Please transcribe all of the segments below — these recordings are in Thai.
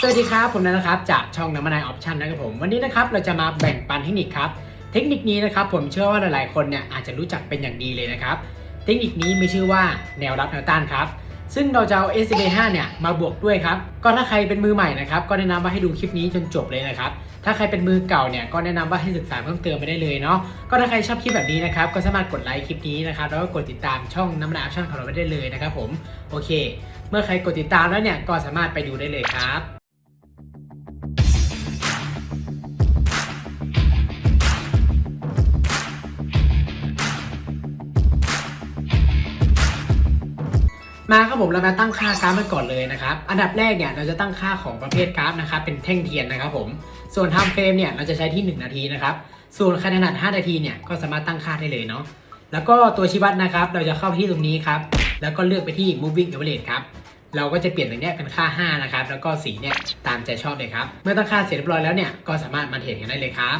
สวัสดีครับ ผมนันนะครับ จากช่องน้ำมันายออปชันนะครับผม วันนี้นะครับเราจะมาแบ่งปันเทคนิคครับ เทคนิคนี้นะครับผมเชื่อว่าหลายๆคนเนี่ยอาจจะรู้จักเป็นอย่างดีเลยนะครับ เทคนิคนี้มีชื่อว่าแนวรับแนวต้านครับ ซึ่งเราจะเอา s b 5เนี่ยมาบวกด้วยครับ ก็ถ้าใครเป็นมือใหม่นะครับ ก็แนะนำว่าให้ดูคลิปนี้จนจบเลยนะครับ ถ้าใครเป็นมือเก่าเนี่ยก็แนะนำว่าให้ศึกษาเพิ่มเติมไปได้เลยเนาะ ก็ถ้าใครชอบคลิปแบบนี้นะครับก็สามารถกดไลค์คลิปนี้นะครับแล้วก็กดติดตามช่องน้ำมันายออปชันของเราไว้ได้เลยนะครับผม โอเค เมื่อใครกดติดตามแล้วเนี่ยก็สามารถไปดูได้เลยครับ มาครับผมเรามาตั้งค่ากราฟกันก่อนเลยนะครับ อันดับแรกเนี่ยเราจะตั้งค่าของประเภทกราฟนะครับเป็นแท่งเทียนนะครับผมส่วน time frame เนี่ยเราจะใช้ที่ 1 นาทีนะครับส่วนขนาด 5 นาทีเนี่ยก็สามารถตั้งค่าได้เลยเนาะแล้วก็ตัวชี้วัดนะครับ เราจะเข้าที่ตรงนี้ครับแล้วก็เลือกไปที่ moving average ครับเราก็จะเปลี่ยนตรงนี้เป็นค่า 5 นะครับ แล้วก็สีเนี่ยตามใจชอบเลยครับ เมื่อตั้งค่าเสร็จเรียบร้อยแล้วเนี่ยก็สามารถมาเทรดกันได้เลยครับ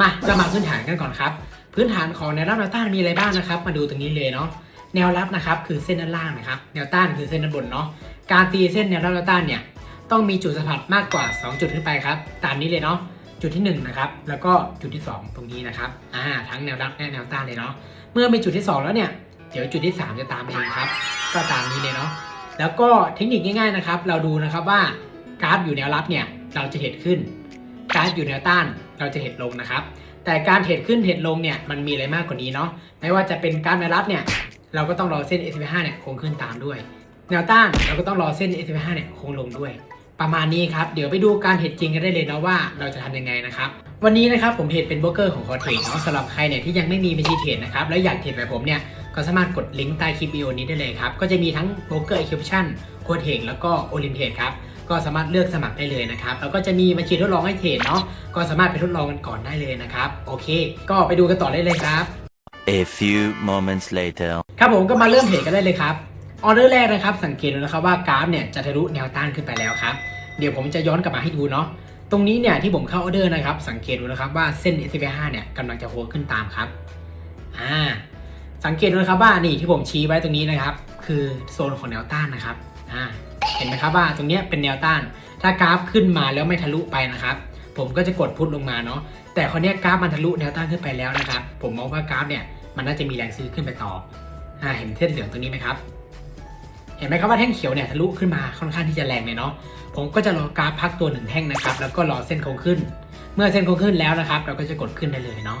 มาเรามาพื้นฐานกันก่อนครับ พื้นฐานของแนวรับแนวต้านมีอะไรบ้างนะครับ มาดูตรงนี้เลยเนาะ แนวรับนะครับคือเส้นด้านล่างนะครับ แนวต้านคือเส้นด้านบนเนาะ การตีเส้นแนวรับแนวต้านเนี่ยต้องมีจุดสัมผัสมากกว่า 2 จุดขึ้นไปครับ ตามนี้เลยเนาะ จุดที่1นะครับ แล้วก็จุดที่ 2 ตรงนี้นะครับ อ่า ทั้งแนวรับและแนวต้านเลยเนาะ เมื่อมีจุดที่ 2 แล้วเนี่ย เดี๋ยวจุดที่ 3 จะตามเองครับ ก็ตามนี้เลยเนาะ แล้วก็เทคนิคง่ายๆนะครับ เราดูนะครับว่ากราฟอยู่แนวรับเนี่ย เราจะเห็นขึ้น กราฟอยู่แนวต้าน เราจะเห็นลงนะครับแต่การเทรดขึ้นเทรดลงเนี่ยมันมีอะไรมากกว่านี้เนาะไม่ว่าจะเป็นกราฟแนวรับเนี่ย เราก็ต้องรอเส้น S15 เนี่ยโค้งขึ้นตามด้วย แนวต้านเราก็ต้องรอเส้น S15 เนี่ยโค้งลงด้วย ประมาณนี้ครับ เดี๋ยวไปดูการเทรดจริงกันได้เลยนะว่าเราจะทำยังไงนะครับ วันนี้นะครับผมเทรดเป็นโบรกเกอร์ของคอเทรดเนาะสำหรับใครเนี่ยที่ยังไม่มีบัญชีเทรดนะครับแล้วอยากเทรดแบบผมเนี่ยก็สามารถกดลิงก์ใต้คลิปวิดีโอนี้ได้เลยครับ ก็จะมีทั้งโบรกเกอร์เอ็กซ์ชันโคเทรดแล้วก็โอลิมเทรดครับ ก็สามารถเลือกสมัครได้เลยนะครับ แล้วก็จะมีบัญชีทดลองให้เทรดเนาะ ก็สามารถไปทดลองกันก่อนได้เลยนะครับ โอเค ก็ไปดูกันต่อได้เลยครับ A few moments later. ครับผมก็มาเริ่มเทรดกันได้เลยครับออเดอร์แรกนะครับ สังเกตดูนะครับว่ากราฟเนี่ยจะทะลุแนวต้านขึ้นไปแล้วครับเดี๋ยวผมจะย้อนกลับมาให้ดูเนาะตรงนี้เนี่ยที่ผมเข้าออเดอร์นะครับ สังเกตดูนะครับว่าเส้น s p 5เนี่ยกำลังจะโค้ขึ้นตามครับอ่าสังเกตดูนะครับว่านี่ที่ผมชี้ไว้ตรงนี้นะครับ คือโซนของแนวต้านนะครับอ่าเห็นไหมครับว่าตรงเนี้ยเป็นแนวต้าน ถ้ากราฟขึ้นมาแล้วไม่ทะลุไปนะครับ ผมก็จะกดพุทลงมาเนาะ แต่คราวเนี้ยกราฟมันทะลุแนวต้านขึ้นไปแล้วนะครับ ผมมองว่ากราฟเนี่ยมันน่าจะมีแรงซื้อขึ้นไปต่ออ่าเห็นเส้นเหลืองตรงนี้ไหมครับ เห็นไหมครับว่าแท่งเขียวเนี่ยทะลุขึ้นมาค่อนข้างที่จะแรงเลยเนาะ ผมก็จะรอกราฟพักตัวหนึ่งแท่งนะครับ แล้วก็รอเส้นโค้งขึ้น เมื่อเส้นโค้งขึ้นแล้วนะครับ เราก็จะกดขึ้นได้เลยเนาะ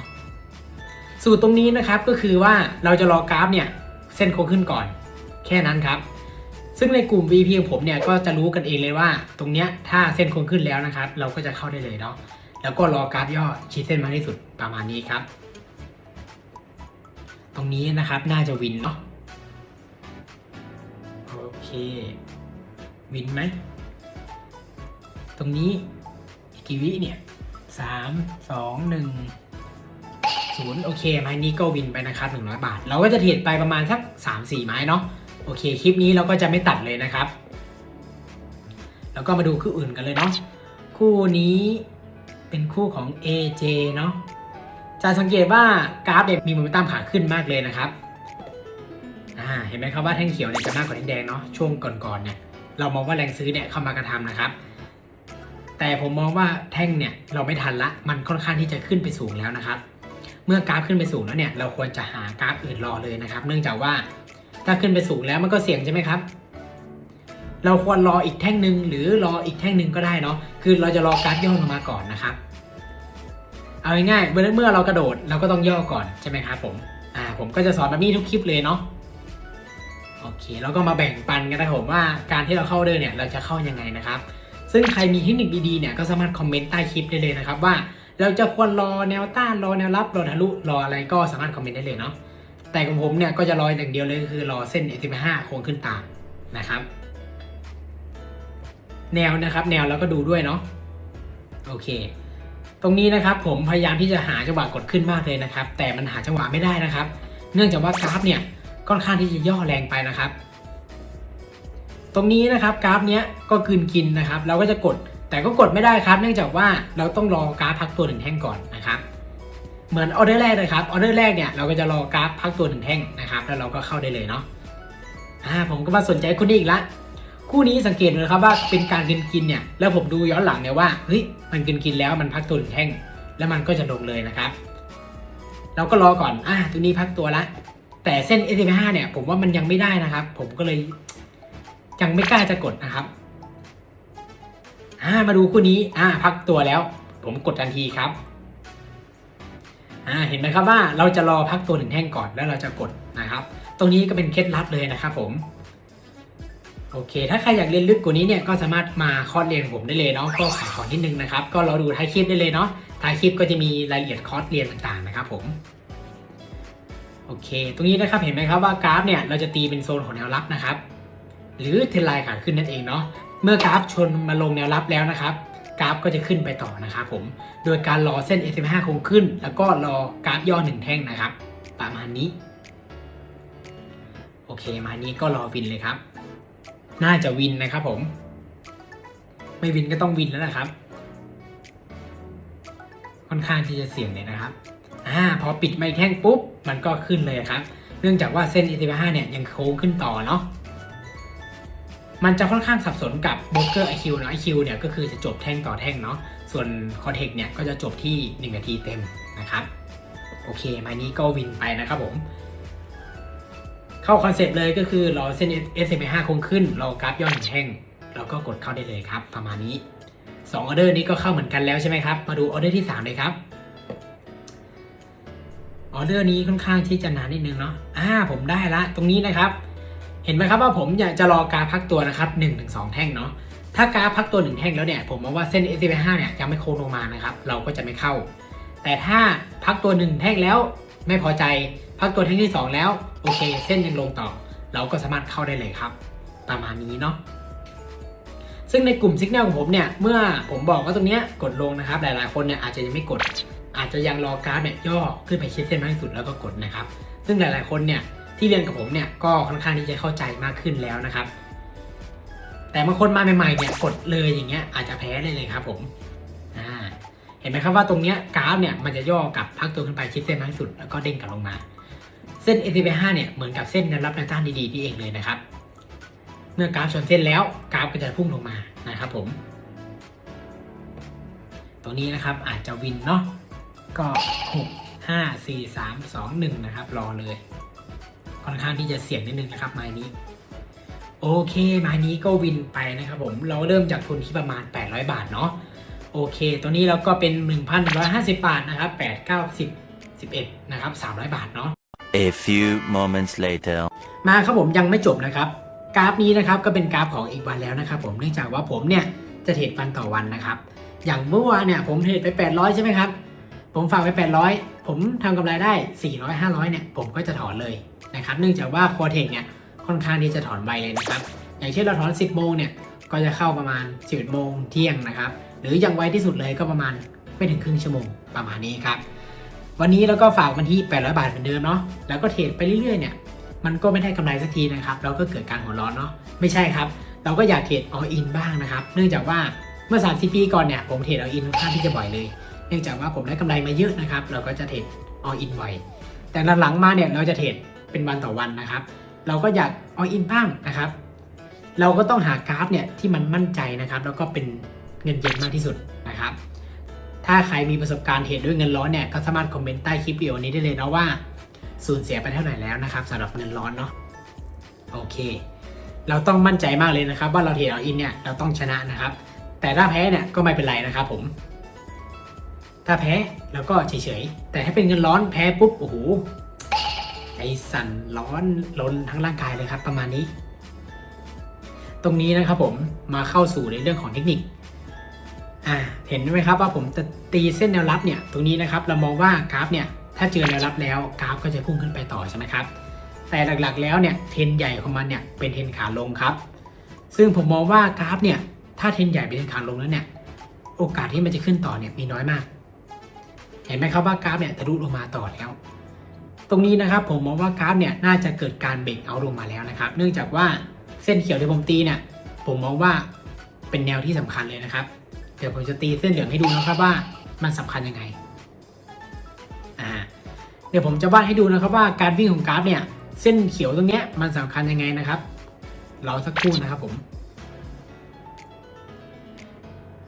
สูตรตรงนี้นะครับก็คือว่าเราจะรอกราฟเนี่ยเส้นโค้งขึ้นก่อน แค่นั้นครับ ซึ่งในกลุ่ม VP ของผมเนี่ยก็จะรู้กันเองเลยว่า ตรงเนี้ยถ้าเส้นโค้งขึ้นแล้วนะครับ เราก็จะเข้าได้เลยเนาะ แล้วก็รอกราฟย่อชี้เส้นมากที่สุดประมาณนี้ครับ ตรงนี้นะครับน่าจะวินเนาะโอเค วินไหม ตรงนี้อีกกี่วิเนี่ยสามสองหนึ่งศูนย์โอเคไม้นี้ก็วินไปนะครับหนึ่งร้อยบาท เราก็จะเทรดไปประมาณสักสามสี่ไม้เนาะโอเค คลิปนี้เราก็จะไม่ตัดเลยนะครับ แล้วก็มาดูคู่อื่นกันเลยเนาะคู่นี้ เป็นคู่ของ AJ เนาะจะสังเกตว่ากราฟเนี่ยมีโมเมนตัมขาขึ้นมากเลยนะครับอ่าเห็นไหมครับว่าแท่งเขียวเนี่ยจะมากกว่าแท่งแดงเนาะช่วงก่อนๆเนี่ยเรามองว่าแรงซื้อเนี่ยเข้ามากระทำนะครับ แต่ผมมองว่าแท่งเนี่ยเราไม่ทันละมันค่อนข้างที่จะขึ้นไปสูงแล้วนะครับ เมื่อกราฟขึ้นไปสูงแล้วเนี่ยเราควรจะหากราฟอื่นรอเลยนะครับ เนื่องจากว่าถ้าขึ้นไปสูงแล้วมันก็เสี่ยงใช่ไหมครับ เราควรรออีกแท่งหนึ่งหรือรออีกแท่งหนึ่งก็ได้เนาะคือเราจะรอกาฟย่อลงมาก่อนนะครับ เอาง่ายๆเมื่อเรากระโดดเราก็ต้องย่อก่อนใช่ไหมครับผมอ่าผมก็จะสอนแบบนี้ทุกคลิปเลยเนาะโอเคแล้วก็มาแบ่งปันกันนะผมว่าการที่เราเข้าเดินเนี่ยเราจะเข้ายังไงนะครับ ซึ่งใครมีเทคนิคดีๆเนี่ยก็สามารถคอมเมนต์ใต้คลิปได้เลยนะครับว่าเราจะควรรอแนวต้านรอแนวรับรอทะลุรออะไรก็สามารถคอมเมนต์ได้เลยเนาะแต่ของผมเนี่ยก็จะรออย่างเดียวเลยคือรอเส้น S15 โค้งขึ้นตามนะครับ แนวนะครับแนวแล้วก็ดูด้วยเนาะโอเค ตรงนี้นะครับผมพยายามที่จะหาจังหวะกดขึ้นมากเลยนะครับ แต่มันหาจังหวะไม่ได้นะครับ เนื่องจากว่ากราฟเนี่ยค่อนข้างที่จะย่อแรงไปนะครับ ตรงนี้นะครับกราฟเนี้ยก็กืนกินนะครับ เราก็จะกดแต่ก็กดไม่ได้ครับ เนื่องจากว่าเราต้องรอกราฟพักตัวหนึ่งแท่งก่อนนะครับเหมือนออเดอร์แรกเลยครับออเดอร์แรกเนี่ยเราก็จะรอกราฟพักตัวหนึ่งแท่งนะครับ แล้วเราก็เข้าได้เลยเนาะอ่าผมก็มาสนใจคู่นี้อีกละ คู่นี้สังเกตเลยครับว่าเป็นการกินกินเนี่ยแล้วผมดูย้อนหลังเนี่ยว่าเฮ้ยมันกินกินแล้วมันพักตัวหนึ่งแท่ง แล้วมันก็จะลงเลยนะครับ เราก็รอก่อนอะตัวนี้พักตัวละ แต่เส้น s อ5เนี่ย ผมว่ามันยังไม่ได้นะครับ ผมก็เลยยังไม่กล้าจะกดนะครับอ่ามาดูคู่นี้อ่าพักตัวแล้ว ผมกดทันทีครับอ่าเห็นไหมครับว่าเราจะรอพักตัวหนึ่งแท่งก่อนแล้วเราจะกดนะครับ ตรงนี้ก็เป็นเคล็ดลับเลยนะครับผม โอเค ถ้าใครอยากเรียนลึกกว่านี้เนี่ยก็สามารถมาคอร์สเรียนผมได้เลยเนาะก็ขายขอนิดนึงนะครับ ก็รอดูท้ายคลิปได้เลยเนาะท้ายคลิปก็จะมีรายละเอียดคอร์สเรียนต่างๆนะครับผมโอเค ตรงนี้นะครับเห็นไหมครับว่ากราฟเนี่ยเราจะตีเป็นโซนของแนวรับนะครับ หรือเทรนไลน์ขาขึ้นนั่นเองเนาะเมื่อกราฟชนมาลงแนวรับแล้วนะครับกราฟก็จะขึ้นไปต่อนะครับผม โดยการรอเส้น S15 คงขึ้น แล้วก็รอกราฟย่อหนึ่งแท่งนะครับ ประมาณนี้ โอเค มานี้ก็รอวินเลยครับ น่าจะวินนะครับผม ไม่วินก็ต้องวินแล้วนะครับ ค่อนข้างที่จะเสี่ยงเลยนะครับอ่าพอปิดไม่แท่งปุ๊บ มันก็ขึ้นเลยครับ เนื่องจากว่าเส้น S15 เนี่ยยังโค้งขึ้นต่อเนาะมันจะค่อนข้างสับสนกับโบเกอร์ IQ เนาะ IQ เนี่ยก็คือจะจบแท่งต่อแท่งเนาะส่วน Cortex เนี่ยก็จะจบที่ 1 นาทีเต็มนะครับ โอเคมานี้ก็วินไปนะครับผม เข้าคอนเซปต์เลยก็คือรอเส้น S15 คงขึ้นรอกราฟย่อหนึ่งแท่งแล้วก็กดเข้าได้เลยครับ ประมาณนี้2ออเดอร์นี้ก็เข้าเหมือนกันแล้วใช่ไหมครับ มาดูออเดอร์ที่ 3 เลยครับออเดอร์นี้ค่อนข้างที่จะนานนิดนึงเนาะอ่าผมได้ละตรงนี้นะครับ เห็นไหมครับว่าผมอยากจะรอกราฟพักตัวนะครับ1นถึงสแท่งเนาะถ้ากราฟพักตัว1แท่งแล้วเนี่ยผมมองว่าเส้น S 5เนี่ยยังไม่โค้งลงมานะครับ เราก็จะไม่เข้า แต่ถ้าพักตัว1แท่งแล้วไม่พอใจ พักตัวแท่งที่ 2 แล้ว โอเค เส้นยังลงต่อ เราก็สามารถเข้าได้เลยครับ ประมาณนี้เนาะซึ่งในกลุ่มสิกแนลของผมเนี่ย เมื่อผมบอกว่าตรงเนี้ยกดลงนะครับ หลายๆ คนเนี่ยอาจจะยังไม่กด อาจจะยังรอกราฟเนี่ยย่อขึ้นไปชิดเส้นมากที่สุดแล้วก็กดนะครับ ซึ่งหลายๆ คนเนี่ยที่เรียนกับผมเนี่ยก็ค่อนข้างที่จะเข้าใจมากขึ้นแล้วนะครับ แต่บางคนมาใหม่ๆเนี่ยกดเลยอย่างเงี้ยอาจจะแพ้ได้เลยครับผมอ่าเห็นไหมครับว่าตรงเนี้ยกราฟเนี่ยมันจะย่อกลับพักตัวขึ้นไปชิดเส้นมากที่สุดแล้วก็เด้งกลับลงมา เส้น s อ5เนี่ยเหมือนกับเส้นแนวรับแนวต้านดีๆนี่เองเลยนะครับ เมื่อกราฟชนเส้นแล้วกราฟก็จะพุ่งลงมานะครับผม ตรงนี้นะครับอาจจะวินเนาะก็ 6 5 4 3 2 1 นะครับ รอเลย ค่อนข้างที่จะเสี่ยงนิดนึงนะครับไม้นี้ โอเคไม้นี้ก็วินไปนะครับผม เราเริ่มจากทุนที่ประมาณ 800 บาทเนาะโอเค ตัวนี้เราก็เป็น 1,150 บาทนะครับ 8 9 10 11 นะครับ 300 บาทเนาะ A few moments later. มาครับผมยังไม่จบนะครับ กราฟนี้นะครับก็เป็นกราฟของอีกวันแล้วนะครับ ผมเนื่องจากว่าผมเนี่ยจะเทรดวันต่อวันนะครับ อย่างเมื่อวานเนี่ยผมเทรดไป 800 ใช่ไหมครับ ผมฝากไป 800 ผมทำกำไรได้ 400 500 เนี่ย ผมก็จะถอนเลยนะครับ เนื่องจากว่าคอเทคเนี่ยค่อนข้างที่จะถอนไวเลยนะครับ อย่างเช่นเราถอน 10 โมงเนี่ย ก็จะเข้าประมาณ 11 โมงเที่ยงนะครับ หรืออย่างไวที่สุดเลยก็ประมาณไม่ถึงครึ่งชั่วโมงประมาณนี้ครับ วันนี้เราก็ฝากวันที่ 800 บาทเหมือนเดิมเนาะ แล้วก็เทรดไปเรื่อยๆ เนี่ย มันก็ไม่ได้กำไรสักทีนะครับ เราก็เกิดการหัวร้อนเนาะ ไม่ใช่ครับ เราก็อยากเทรด all in บ้างนะครับ เนื่องจากว่าเมื่อ 3 0 ปีก่อนเนี่ย ผมเทรด all in ค่อนข้างที่จะบ่อยเลย เนื่องจากว่าผมได้กำไรมาเยอะนะครับ เราก็จะเทรด all in บ่อย แต่หลังๆมาเนี่ย เราจะเทรดเป็นวันต่อวันนะครับ เราก็อยาก all in บ้างนะครับ เราก็ต้องหากราฟเนี่ยที่มันมั่นใจนะครับ แล้วก็เป็นเงินเย็นมากที่สุดนะครับ ถ้าใครมีประสบการณ์เทรดด้วยเงินร้อนเนี่ยก็สามารถคอมเมนต์ใต้คลิปวิดีโอนี้ได้เลยนะว่าสูญเสียไปเท่าไหร่แล้วนะครับสำหรับเงินร้อนเนาะโอเค เราต้องมั่นใจมากเลยนะครับ ว่าเราเทรดเอาอินเนี่ยเราต้องชนะนะครับ แต่ถ้าแพ้เนี่ยก็ไม่เป็นไรนะครับผม ถ้าแพ้เราก็เฉยๆแต่ถ้าเป็นเงินร้อนแพ้ปุ๊บโอ้โหใจสั่นร้อนลนทั้งร่างกายเลยครับ ประมาณนี้ ตรงนี้นะครับผมมาเข้าสู่ในเรื่องของเทคนิค อ่าเห็นไหมครับว่าผมจะตีเส้นแนวรับเนี่ยตรงนี้นะครับเรามองว่ากราฟเนี่ยถ้าเจอแนวรับแล้วกราฟก็จะพุ่งขึ้นไปต่อใช่ไหมครับแต่หลักๆแล้วเนี่ยเทนใหญ่ของมันเนี่ยเป็นเทนขาลงครับซึ่งผมมองว่ากราฟเนี่ยถ้าเทนใหญ่เป็นเทนขาลงแล้วเนี่ยโอกาสที่มันจะขึ้นต่อเนี่ยมีน้อยมาก เห็นไหมครับว่ากราฟเนี่ยทะลุลงมาต่อแล้ว ตรงนี้นะครับผมมองว่ากราฟเนี่ยน่าจะเกิดการเบรกเอาลงมาแล้วนะครับ เนื่องจากว่าเส้นเขียวที่ผมตีเนี่ยผมมองว่าเป็นแนวที่สำคัญเลยนะครับ ดี๋ยวผมจะตีเส้นเหลืองให้ดูนะครับว่ามันสำคัญยังไงอ่าเดี๋ยวผมจะวาดให้ดูนะครับว่าการวิ่งของกราฟเนี่ยเส้นเขียวตรงเนี้ยมันสำคัญยังไงนะครับรอสักครู่นะครับผม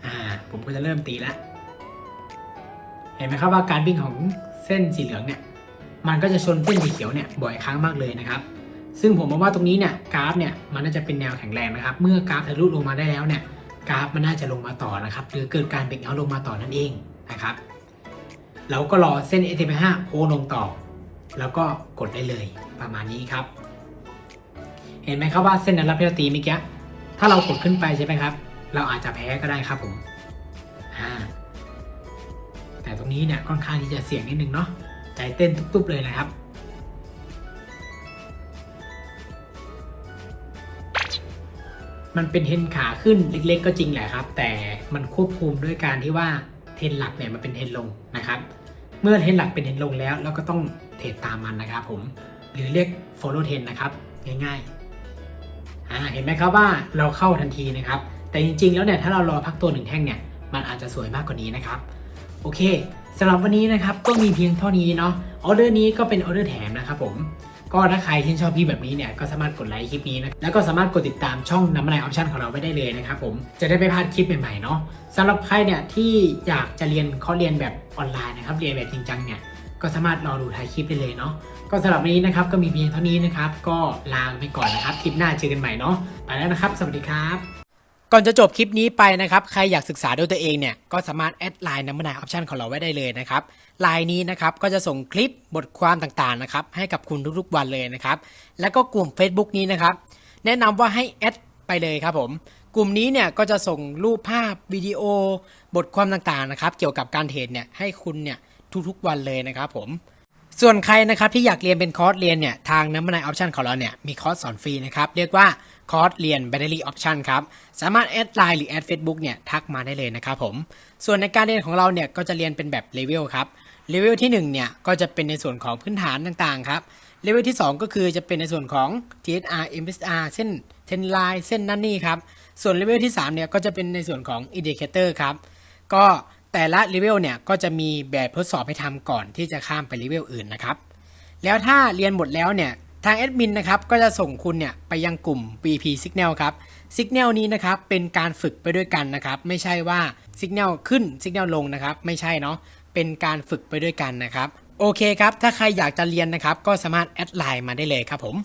อ่าผมก็จะเริ่มตีแล้วเห็นไหมครับว่าการวิ่งของเส้นสีเหลืองเนี่ยมันก็จะชนเส้นสีเขียวเนี่ยบ่อยครั้งมากเลยนะครับ ซึ่งผมมองว่าตรงนี้เนี่ยกราฟเนี่ยมันน่าจะเป็นแนวแข็งแรงนะครับ เมื่อกราฟทะลุลงมาได้แล้วเนี่ย กราฟมันน่าจะลงมาต่อนะครับหรือเกิดการเบรกเอาลงมาต่อนั่นเองนะครับเราก็รอเส้น s m 5โค้งลงต่อ แล้วก็กดได้เลยประมาณนี้ครับ เห็นไหมครับว่าเส้นนั้นรับที่เราตีเมื่อกี้ถ้าเรากดขึ้นไปใช่ไหมครับ เราอาจจะแพ้ก็ได้ครับผมอ่าแต่ตรงนี้เนี่ยค่อนข้างที่จะเสี่ยงนิดนึงเนาะใจเต้นตุบๆเลยนะครับ มันเป็นเทนขาขึ้นเล็กๆ ก็จริงแหละครับ แต่มันควบคุมด้วยการที่ว่าเทนหลักเนี่ยมันเป็นเทนลงนะครับ เมื่อเทนหลักเป็นเทนลงแล้วเราก็ต้องเทรดตามมันนะครับผมหรือเรียก follow trend นะครับง่ายๆอ่าเห็นไหมครับว่าเราเข้าทันทีนะครับ แต่จริงๆ แล้วเนี่ยถ้าเรารอพักตัวหนึ่งแท่งเนี่ยมันอาจจะสวยมากกว่านี้นะครับ โอเคสำหรับวันนี้นะครับก็มีเพียงเท่านี้เนาะออเดอร์นี้ก็เป็นออเดอร์แถมนะครับผม ก็ถ้าใครที่ชอบพี่แบบนี้เนี่ยก็สามารถกดไลค์คลิปนี้นะแล้วก็สามารถกดติดตามช่องน้ำมันไอออปชันของเราไว้ได้เลยนะครับผมจะได้ไม่พลาดคลิปใหม่ๆเนาะสำหรับใครเนี่ยที่อยากจะเรียนคอเรียนแบบออนไลน์นะครับเรียนแบบจริงจังเนี่ยก็สามารถรอดูท้ายคลิปได้เลยเนาะก็สำหรับวันนี้นะครับก็มีเพียงเท่านี้นะครับก็ลาไปก่อนนะครับคลิปหน้าเจอกันใหม่เนาะไปแล้วนะครับ สวัสดีครับ ก่อนจะจบคลิปนี้ไปนะครับ ใครอยากศึกษาด้วยตัวเองเนี่ย ก็สามารถแอดไลน์น้ำมันายออปชันของเราไว้ได้เลยนะครับไลน์นี้นะครับก็จะส่งคลิปบทความต่างๆนะครับให้กับคุณทุกๆวันเลยนะครับ แล้วก็กลุ่ม Facebook นี้นะครับ แนะนำว่าให้แอดไปเลยครับผม กลุ่มนี้เนี่ยก็จะส่งรูปภาพวิดีโอ บทความต่างๆนะครับ เกี่ยวกับการเทรดเนี่ยให้คุณเนี่ยทุกๆวันเลยนะครับผมส่วนใครนะครับที่อยากเรียนเป็นคอร์สเรียนเนี่ยทางน้ำมันายออปชันของเราเนี่ยมีคอร์สสอนฟรีนะครับเรียกว่า คอร์สเรียน Battery Option ครับ สามารถแอดไลน์หรือแอด Facebook เนี่ยทักมาได้เลยนะครับผม ส่วนในการเรียนของเราเนี่ยก็จะเรียนเป็นแบบเลเวลครับ เลเวลที่1เนี่ยก็จะเป็นในส่วนของพื้นฐานต่างๆครับ เลเวลที่ 2 ก็คือจะเป็นในส่วนของ TSR MSR เส้นเทนไลน์เส้นนั่นนี่ครับ ส่วนเลเวลที่3เนี่ยก็จะเป็นในส่วนของ Indicator ครับ ก็แต่ละเลเวลเนี่ยก็จะมีแบบทดสอบให้ทำก่อนที่จะข้ามไปเลเวลอื่นนะครับ แล้วถ้าเรียนหมดแล้วเนี่ย ทางแอดมินนะครับก็จะส่งคุณเนี่ยไปยังกลุ่ม BP Signal ครับ Signal นี้นะครับเป็นการฝึกไปด้วยกันนะครับ ไม่ใช่ว่า Signal ขึ้น Signal ลงนะครับ ไม่ใช่เนาะเป็นการฝึกไปด้วยกันนะครับ โอเคครับ ถ้าใครอยากจะเรียนนะครับ ก็สามารถแอดไลน์มาได้เลยครับผม